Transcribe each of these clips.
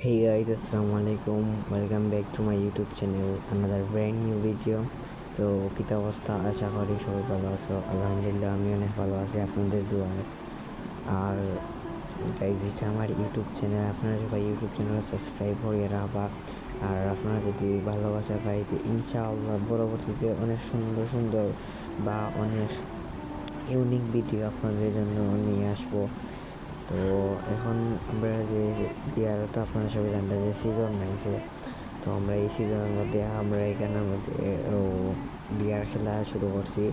Hey guys, assalamu alaikum. Welcome back to my YouTube channel. Another brand new video. তো কিতা অবস্থা আশা করি সবাই ভালো আছো আলহামদুলিল্লাহ আমি অনেক ভালো আছি আপনাদের দোয়ায় আর গাইজ এটা আমার ইউটিউব চ্যানেল আপনারা সবাই ইউটিউব চ্যানেলে সাবস্ক্রাইব করিয়ে রাখবা আর আপনারা যদি ভালোবাসা পাইতে ইনশাআল্লাহ পরবর্তীতে অনেক সুন্দর সুন্দর বা অনেক ইউনিক ভিডিও আপনাদের জন্য নিয়ে আসব তো এখন আমরা যে বিয়ার তো আপনারা সবাই জানবেন যে সিজন নাইছে। তো আমরা এই সিজনের মধ্যে, আমরা এখানের মধ্যে বিয়ার খেলা শুরু করছি।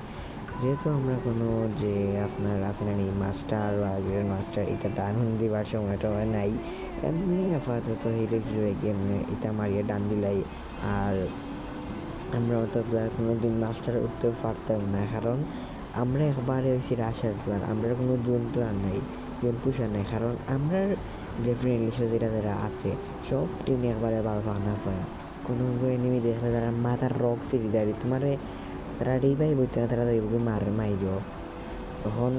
যেহেতু আমরা কোনো যে আপনার আছে না মাস্টার বা গ্রেড মাস্টার এটা ডান দিবার সময় টময় নাই। এমনি আপাতত হিরে ঘিরে এমনি এটা মারিয়ে ডান দিলাই। আর আমরা অত প্লেয়ার কোনো দিন মাস্টার উঠতেও পারতাম না। কারণ আমরা একবারে হয়েছি রাশার প্লেয়ার আমরা কোনো জোন প্লেয়ার নাই। জোন পুষার নাই, কারণ আমরা যে ফ্রেন্ড লিস্টে যেটা যারা আছে, সব টিম একবারে বাল ফানা পায় কোনো এনিমি দেখলে তারা মাথার রক সিঁড়ি দাঁড়ি তোমার তারা রিবাই বইতে না, তারা দেখবে মার মাইর তখন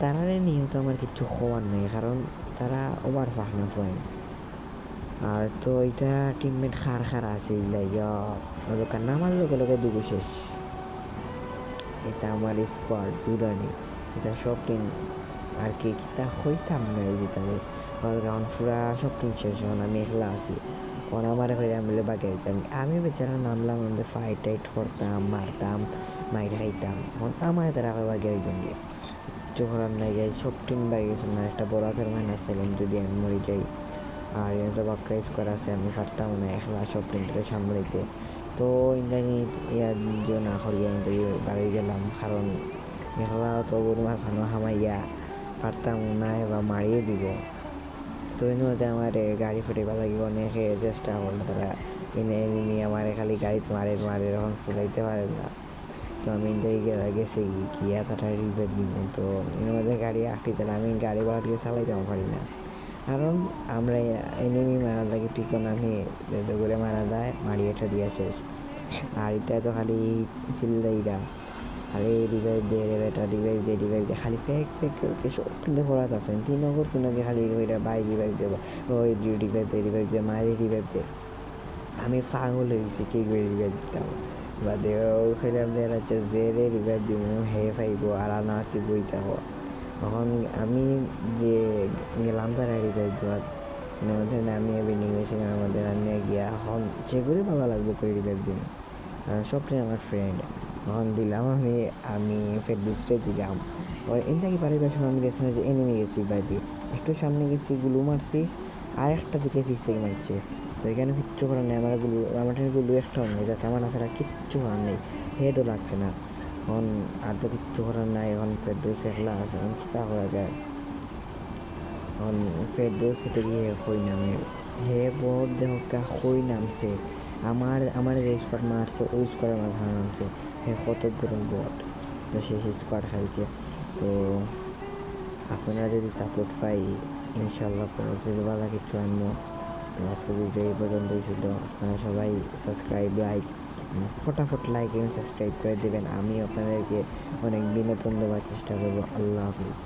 তারারে নিয়ে তো আমার কিছু হওয়ার নেই, কারণ তারা ওভার ফাহনা পায় আর তো এটা টিমমেট খার খার আছে দোকান নামার লগে লগে দুগো শেষ। এটা আমার স্কোয়াড দুরানি এটা সব টিম আর কি কিতা হইতাম গাই যেতারে কারণ পুরা সব টিম শেষ হন আমি একলা আছি। ওরা আমার করে আমি বাগে দিতাম আমি বেচারা নামলাম, আমাদের ফাইট টাইট করতাম, মারতাম, মাইর খাইতাম। আমার তারা বাগে দিতাম গিয়ে কিচ্ছু করার গাই সব টিম গেছে না, একটা বড় হাতের মাইনাস চাইলাম যদি আমি মরে যাই। আর এনে তো বাক্কা স্কোয়ার আছে, আমি পারতাম না, একলা সব টিম থেকে সামলাইতে। তো ইন্দানি ইয়ার না করিয়া বাড়ি গেলাম, কারণ একলা তো গরু মাছানো হামাইয়া। পারতাম না বা মারিয়ে দিব। তো এর মধ্যে আমার গাড়ি ফুটে ফুটাইবা লাগি অনেকে চেষ্টা করল তারা। এনে এনে নিয়ে আমার খালি গাড়িতে মারে মারে এখন ফুটাইতে পারে না। তো আমি ইন্দাই গেছে গিয়া তারা রিপেয়ার দিব? তো এর মধ্যে গাড়ি আটটি তারা আমি গাড়ি বাড়িয়ে চালাইতেও পারি না। কারণ আমরা এনিমি মারা লাগে পিকন আমি করে মারা দেয় মারিয়ে টারিয়া শেষ। আর এটা তো খালি চিল্লাইরা। খালি রিভাইভ দে রে বেটা রিভাইভ দে রিভাইভ দে খালি ফেক ফেক কে সব কিন্তু খোলাত আছেন তিন নগর তিন নগে খালি ওইটা বাই রিভাইভ দেবো, ওই রিভাইভ দে রিভাইভ দে মায়ের রিভাইভ দে আমি পাগল হয়েছি কি করে রিভাইভ দিতাম বা দেও খেলাম যে হচ্ছে জেরে রিভাইভ দিব, হে পাইব আর আনা বই থাকো তখন আমি যে গেলাম তারা রিভাইভ দেওয়ার, এর মধ্যে নামিয়ে বিল্ডিং মেশিনের মধ্যে নামিয়ে গিয়া এখন যে করে ভালো লাগবো করে রিভাইভ দিন কারণ সবটাই আমার ফ্রেন্ড দিলাম আমি আমি ফেরদুসটাই দিলাম। ওর এন থেকে পারিবার সময় আমি দেখছি যে এনিমি গেছি বাইরে একটু সামনে গেছি, গুলু মারছি, আর একটা দিকে পিস থেকে মারছে। তো এখানে কিচ্ছু করার নেই, আমার গুলু আমার গুলু একটাও নেই যাতে আমার আসার কিচ্ছু করার নেই। হেডও লাগছে না। এখন আর তো কিচ্ছু করার নাই, এখন ফেরদৌস একলা আছে, এখন কী করা যায়? এখন ফেরদৌস হেঁটে গিয়ে না নামে হে বড় দেহকা কই নামছে। আমার আমার যে স্কোয়াড মারছে, ওই স্কোয়াডের মাঝখানে নামছে। হে কত বড় বট তো সে স্কোয়াড খেলছে। তো আপনারা যদি সাপোর্ট পাই ইনশাল্লাহ পরবর্তীতে ভালো কিছু আনব। তো আজকের ভিডিও এই পর্যন্তই ছিল। আপনারা সবাই সাবস্ক্রাইব লাইক ফটাফট লাইক এবং সাবস্ক্রাইব করে দেবেন। আমি আপনাদেরকে অনেক বিনোদন দেওয়ার চেষ্টা করব। আল্লাহ হাফিজ।